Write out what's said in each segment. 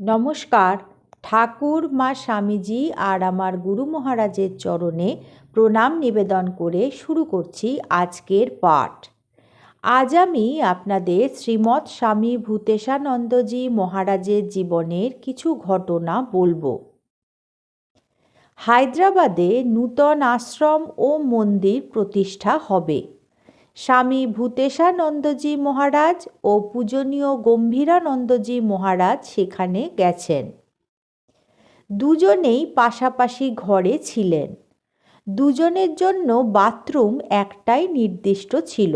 নমস্কার। ঠাকুর, মা স্বামীজি আর আমার গুরু মহারাজের চরণে প্রণাম নিবেদন করে শুরু করছি আজকের পাঠ। আজ আমি আপনাদের শ্রীমৎ স্বামী ভূতেশানন্দজি মহারাজের জীবনের কিছু ঘটনা বলব। হায়দ্রাবাদে নূতন আশ্রম ও মন্দির প্রতিষ্ঠা হবে। স্বামী ভূতেশানন্দজি মহারাজ ও পূজনীয় গম্ভীরানন্দজি মহারাজ সেখানে গেছেন। দুজনেই পাশাপাশি ঘরে ছিলেন। দুজনের জন্য বাথরুম একটাই নির্দিষ্ট ছিল।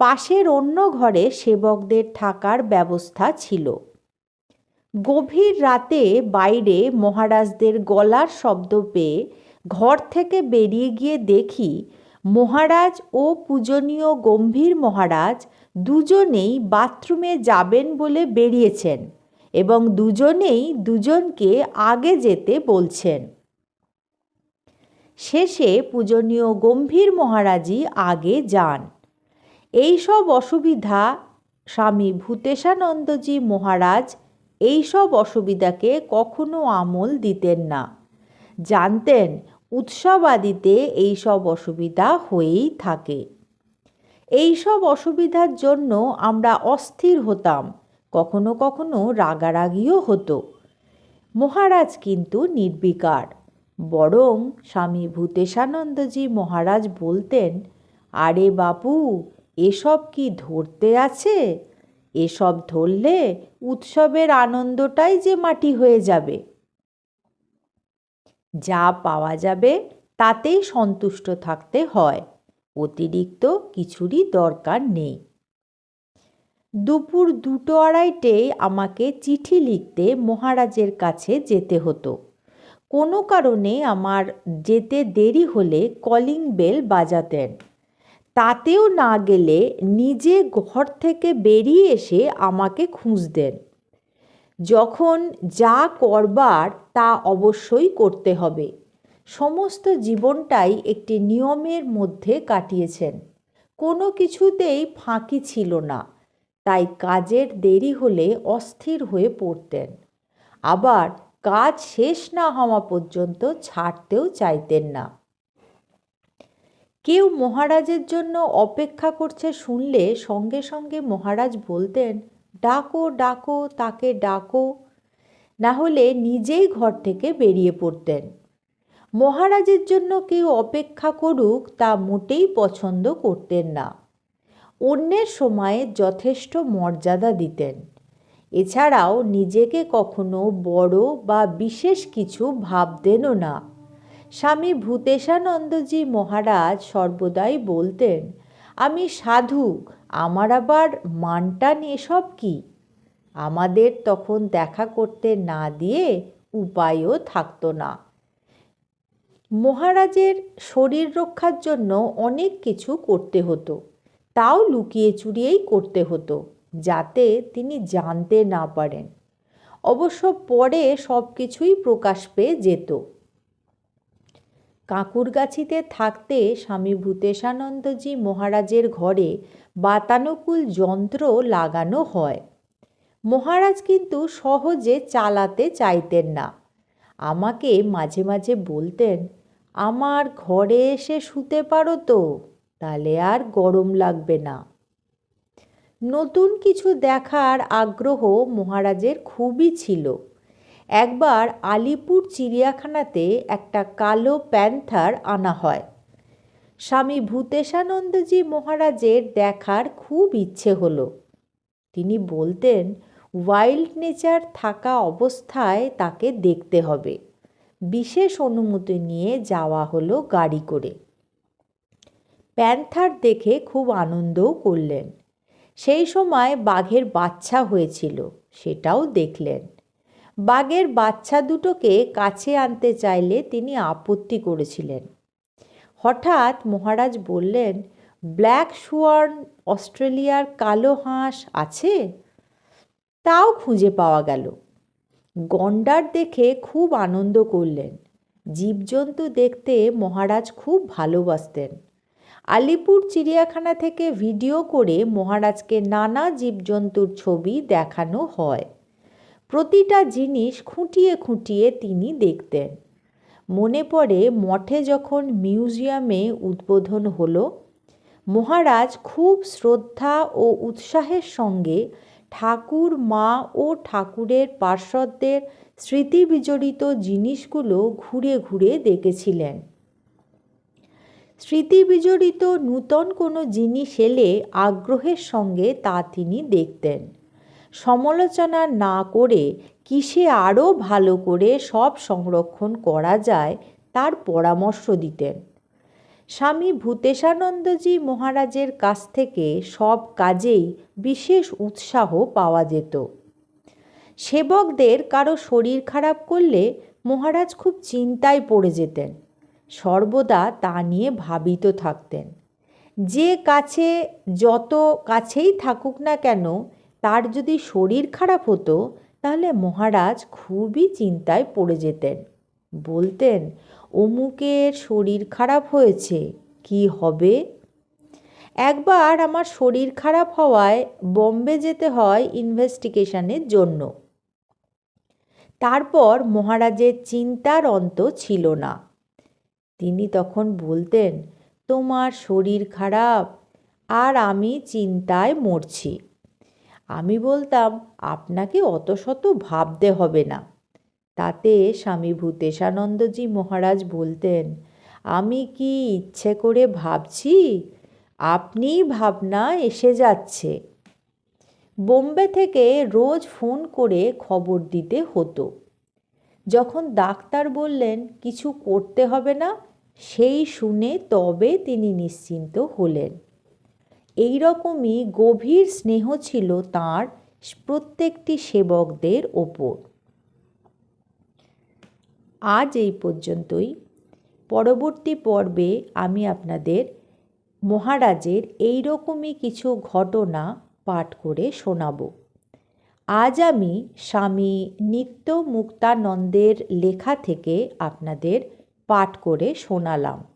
পাশের অন্য ঘরে সেবকদের থাকার ব্যবস্থা ছিল। গভীর রাতে বাইরে মহারাজদের গলার শব্দ পেয়ে ঘর থেকে বেরিয়ে গিয়ে দেখি মহারাজ ও পূজনীয় গম্ভীর মহারাজ দুজনেই বাথরুমে যাবেন বলে বেরিয়েছেন এবং দুজনেই দুজনকে আগে যেতে বলছেন। শেষে পূজনীয় গম্ভীর মহারাজই আগে যান। এই সব অসুবিধা স্বামী ভূতেশানন্দজি মহারাজ এই সব অসুবিধাকে কখনো আমল দিতেন না। জানতেন উৎসবাদিতে এই সব অসুবিধা হয়েই থাকে। এই সব অসুবিধার জন্য আমরা অস্থির হতাম, কখনো কখনো রাগারাগিও হতো। মহারাজ কিন্তু নির্বিকার। বরং স্বামী ভূতেশানন্দজি মহারাজ বলতেন, আরে বাপু, এসব কি ধরতে আছে? এসব ধরলে উৎসবের আনন্দটাই যে মাটি হয়ে যাবে। যা পাওয়া যাবে তাতেই সন্তুষ্ট থাকতে হয়। অতিরিক্ত কিছুরই দরকার নেই। দুপুর দুটো আড়াইটে আমাকে চিঠি লিখতে মহারাজের কাছে যেতে হতো। কোনো কারণে আমার যেতে দেরি হলে কলিং বেল বাজাতেন। তাতেও না গেলে নিজে ঘর থেকে বেরিয়ে এসে আমাকে খুঁজতেন। যখন যা করবার তা অবশ্যই করতে হবে। সমস্ত জীবনটাই একটি নিয়মের মধ্যে কাটিয়েছেন। কোনো কিছুতেই ফাঁকি ছিল না, তাই কাজের দেরি হলে অস্থির হয়ে পড়তেন। আবার কাজ শেষ না হওয়া পর্যন্ত ছাড়তেও চাইতেন না। কেউ মহারাজের জন্য অপেক্ষা করছে শুনলে সঙ্গে সঙ্গে মহারাজ বলতেন ডাকো ডাকো, তাকে ডাকো। না হলে নিজেই ঘর থেকে বেরিয়ে পড়তেন। মহারাজের জন্য কেউ অপেক্ষা করুক তা মোটেই পছন্দ করতেন না। অন্যের সময়ে যথেষ্ট মর্যাদা দিতেন। এছাড়াও নিজেকে কখনো বড় বা বিশেষ কিছু ভাবতেনও না। স্বামী ভূতেশানন্দজি মহারাজ সর্বদাই বলতেন আমি সাধু, আমার আবার মানটান এসব কি? আমাদের তখন দেখা করতে না দিয়ে উপায়ও থাকতো না। মহারাজের শরীর রক্ষার জন্য অনেক কিছু করতে হতো। তাও লুকিয়ে চুরিয়েই করতে হতো, যাতে তিনি জানতে না পারেন। অবশ্য পরে সব কিছুই প্রকাশ পেয়ে যেত। কাঁকুরগাছিতে থাকতে স্বামী ভূতেশানন্দজি মহারাজের ঘরে বাতানুকূল যন্ত্র লাগানো হয়। মহারাজ কিন্তু সহজে চালাতে চাইতেন না। আমাকে মাঝে মাঝে বলতেন, আমার ঘরে এসে শুতে পারো তো, তাহলে আর গরম লাগবে না। নতুন কিছু দেখার আগ্রহ মহারাজের খুবই ছিল। একবার আলিপুর চিড়িয়াখানাতে একটা কালো প্যান্থার আনা হয়। স্বামী ভূতেশানন্দজি মহারাজের দেখার খুব ইচ্ছে হলো। তিনি বলতেন, ওয়াইল্ড নেচার থাকা অবস্থায় তাকে দেখতে হবে। বিশেষ অনুমতি নিয়ে যাওয়া হলো গাড়ি করে। প্যান্থার দেখে খুব আনন্দও করলেন। সেই সময় বাঘের বাচ্চা হয়েছিল, সেটাও দেখলেন। বাঘের বাচ্চা দুটোকে কাছে আনতে চাইলে তিনি আপত্তি করেছিলেন। হঠাৎ মহারাজ বললেন, ব্ল্যাক সোয়ার্ন অস্ট্রেলিয়ার কালো হাঁস আছে? তাও খুঁজে পাওয়া গেল। গন্ডার দেখে খুব আনন্দ করলেন। জীবজন্তু দেখতে মহারাজ খুব ভালোবাসতেন। আলিপুর চিড়িয়াখানা থেকে ভিডিও করে মহারাজকে নানা জীবজন্তুর ছবি দেখানো হয়। প্রতিটা জিনিস খুঁটিয়ে খুঁটিয়ে তিনি দেখতেন। মনে পড়ে মঠে যখন মিউজিয়ামে উদ্বোধন হলো, মহারাজ খুব শ্রদ্ধা ও উৎসাহের সঙ্গে ঠাকুর, মা ও ঠাকুরের পার্শ্বদের স্মৃতি বিজড়িত জিনিসগুলো ঘুরে ঘুরে দেখেছিলেন। স্মৃতি বিজড়িত নূতন কোনো জিনিস এলে আগ্রহের সঙ্গে তা তিনি দেখতেন। সমালোচনা না করে কিসে আরও ভালো করে সব সংরক্ষণ করা যায় তার পরামর্শ দিতেন। স্বামী ভূতেশানন্দজি মহারাজের কাছ থেকে সব কাজেই বিশেষ উৎসাহ পাওয়া যেত। সেবকদের কারও শরীর খারাপ করলে মহারাজ খুব চিন্তায় পড়ে যেতেন। সর্বদা তা নিয়ে ভাবিত থাকতেন। যে কাছে, যত কাছেই থাকুক না কেন তার যদি শরীর খারাপ হতো, তাহলে মহারাজ খুবই চিন্তায় পড়ে যেতেন। বলতেন, অমুকের শরীর খারাপ হয়েছে, কি হবে? একবার আমার শরীর খারাপ হওয়ায় বম্বে যেতে হয় ইনভেস্টিগেশনের জন্য। তারপর মহারাজের চিন্তার অন্ত ছিল না। তিনি তখন বলতেন, তোমার শরীর খারাপ, আর আমি চিন্তায় মরছি। আমি বলতাম, আপনাকে অত শত ভাবতে হবে না। তাতে স্বামী ভূতেশানন্দজি মহারাজ বলতেন, আমি কি ইচ্ছে করে ভাবছি? আপনি ভাবনা এসে যাচ্ছে। বোম্বে থেকে রোজ ফোন করে খবর দিতে হতো। যখন ডাক্তার বললেন, কিছু করতে হবে না? সেই শুনে তবে তিনি নিশ্চিন্ত হলেন। এই রকমই গভীর স্নেহ ছিল তাঁর প্রত্যেকটি সেবকদের ওপর। আজ এই পর্যন্তই। পরবর্তী পর্বে আমি আপনাদের মহারাজের এই রকমই কিছু ঘটনা পাঠ করে শোনাব। আজ আমি স্বামী নিত্য মুক্তানন্দের লেখা থেকে আপনাদের পাঠ করে শোনালাম।